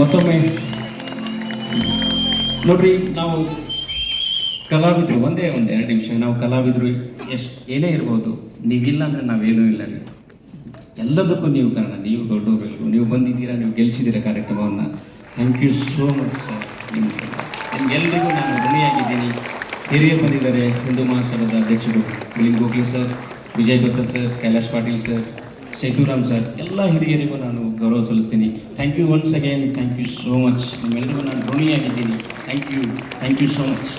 ಮತ್ತೊಮ್ಮೆ ನೋಡ್ರಿ, ನಾವು ಕಲಾವಿದರು, ಒಂದೇ ಒಂದು ಎರಡು ನಿಮಿಷ, ನಾವು ಕಲಾವಿದರು ಎಷ್ಟು ಏನೇ ಇರ್ಬೋದು, ನೀವಿಲ್ಲ ಅಂದರೆ ನಾವೇನೂ ಇಲ್ಲ ರೀ. ಎಲ್ಲದಕ್ಕೂ ನೀವು ಕಾರಣ, ನೀವು ದೊಡ್ಡವರು ನೀವು ಬಂದಿದ್ದೀರಾ, ನೀವು ಗೆಲ್ಲಿಸಿದ್ದೀರಾ ಕಾರ್ಯಕ್ರಮವನ್ನು. Thank you so much sir ನಿಮ್ಗೆಲ್ರಿಗೂ ನಾನು ಋಣಿಯಾಗಿದ್ದೀನಿ ಹಿರಿಯರು ಬಂದಿದ್ದಾರೆ ಹಿಂದೂ ಮಹಾಸಭಾದ ಅಧ್ಯಕ್ಷರು, Milind Gokhale sir Vijay Bhakta sir Kailash Patil sir Sethuram sir, ಎಲ್ಲ ಹಿರಿಯರಿಗೂ ನಾನು ಗೌರವ ಸಲ್ಲಿಸ್ತೀನಿ. Thank you once again thank you so much ನಿಮ್ಮೆಲ್ಲರಿಗೂ ನಾನು ಋಣಿಯಾಗಿದ್ದೀನಿ. Thank you thank you so much